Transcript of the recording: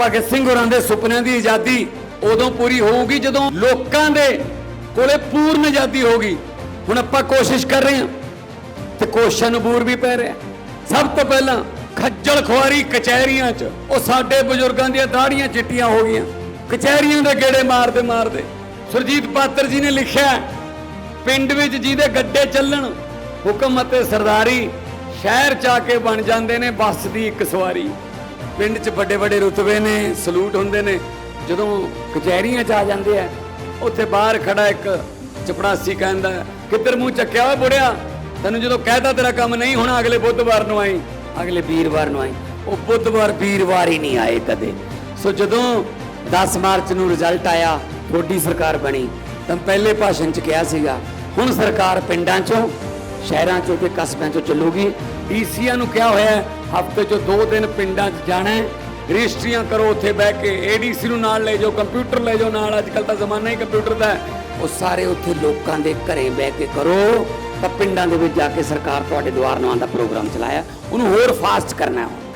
ਭਗਤ ਸਿੰਘ ਹੋਰਾਂ ਦੇ ਸੁਪਨਿਆਂ ਦੀ ਆਜ਼ਾਦੀ ਉਦੋਂ ਪੂਰੀ ਹੋਊਗੀ ਜਦੋਂ ਲੋਕਾਂ ਦੇ ਕੋਲੇ ਪੂਰਨ ਆਜ਼ਾਦੀ ਹੋਗੀ ਹੁਣ ਆਪਾਂ ਕੋਸ਼ਿਸ਼ ਕਰ ਰਹੇ ਹਾਂ ਤੇ ਕੋਸ਼ਿਸ਼ਾਂ ਨੂੰ ਬੂਰ ਵੀ ਪੈ ਰਿਹਾ। ਸਭ ਤੋਂ ਪਹਿਲਾਂ ਖੱਜਲ ਖੁਆਰੀ ਕਚਹਿਰੀਆਂ 'ਚ, ਉਹ ਸਾਡੇ ਬਜ਼ੁਰਗਾਂ ਦੀਆਂ ਦਾੜੀਆਂ ਚਿੱਟੀਆਂ ਹੋ ਗਈਆਂ। ਕਚਹਿਰੀਆਂ ਦੇ ਗੇੜੇ ਮਾਰਦੇ ਮਾਰਦੇ ਸੁਰਜੀਤ ਪਾਤਰ ਜੀ ਨੇ ਲਿਖਿਆ ਪਿੰਡ ਵਿੱਚ ਜਿਹਦੇ ਗੱਡੇ ਚੱਲਣ, ਹੁਕਮ ਅਤੇ ਸਰਦਾਰੀ ਸ਼ਹਿਰ ਚ ਆ ਕੇ ਬਣ ਜਾਂਦੇ ਨੇ ਬੱਸ ਦੀ ਇੱਕ ਸਵਾਰੀ। ਪਿੰਡ 'ਚ ਵੱਡੇ ਵੱਡੇ ਰੁਤਬੇ ਨੇ, ਸਲੂਟ ਹੁੰਦੇ ਨੇ। ਜਦੋਂ ਕਚਹਿਰੀਆਂ 'ਚ ਆ ਜਾਂਦੇ ਆ, ਉੱਥੇ ਬਾਹਰ ਖੜਾ ਇੱਕ ਚਪੜਾਸੀ ਕਹਿੰਦਾ, ਕਿੱਧਰ ਮੂੰਹ ਚੱਕਿਆ ਓਏ ਬੁੜਿਆ? ਤੈਨੂੰ ਜਦੋਂ ਕਹਿਤਾ ਤੇਰਾ ਕੰਮ ਨਹੀਂ ਹੋਣਾ, ਅਗਲੇ ਬੁੱਧਵਾਰ ਨੂੰ ਆਈ। ਅਗਲੇ ਵੀਰਵਾਰ ਨੂੰ ਆਈ। ਉਹ ਬੁੱਧਵਾਰ, ਵੀਰਵਾਰ ਹੀ ਨਹੀਂ ਆਏ ਕਦੇ। ਸੋ ਜਦੋਂ 10 ਮਾਰਚ ਨੂੰ ਰਿਜ਼ਲਟ ਆਇਆ, ਥੋੜੀ ਸਰਕਾਰ ਬਣੀ, ਤਾਂ ਪਹਿਲੇ ਭਾਸ਼ਣ 'ਚ ਕਿਹਾ ਸੀਗਾ, ਹੁਣ ਸਰਕਾਰ ਪਿੰਡਾਂ 'ਚੋਂ ਸ਼ਹਿਰਾਂ 'ਚੋਂ ਤੇ ਕਸਬਿਆਂ 'ਚੋਂ ਚੱਲੂਗੀ। ਡੀਸੀਆਂ ਨੂੰ ਕਿਹਾ ਹੋਇਆ ਹੈ, ਹਫ਼ਤੇ 'ਚੋਂ ਦੋ ਦਿਨ ਪਿੰਡਾਂ 'ਚ ਜਾਣਾ ਹੈ। ਰਜਿਸਟਰੀਆਂ ਕਰੋ ਉੱਥੇ ਬਹਿ ਕੇ ਏਡੀਸੀ ਨੂੰ ਨਾਲ ਲੈ ਜਾਓ, ਕੰਪਿਊਟਰ ਲੈ ਜਾਓ ਨਾਲ। ਅੱਜ ਕੱਲ ਤਾਂ ਜ਼ਮਾਨਾ ਹੀ ਕੰਪਿਊਟਰ ਦਾ ਹੈ। ਉਹ ਸਾਰੇ ਉੱਥੇ ਲੋਕਾਂ ਦੇ ਘਰੇ ਬਹਿ ਕੇ ਕਰੋ। ਤਾਂ ਪਿੰਡਾਂ ਦੇ ਵਿੱਚ ਜਾ ਕੇ ਸਰਕਾਰ ਤੁਹਾਡੇ ਦੁਆਰ ਨੂੰ ਦਾ ਪ੍ਰੋਗਰਾਮ ਚਲਾਇਆ। ਉਹਨੂੰ ਹੋਰ ਫਾਸਟ ਕਰਨਾ ਹੈ।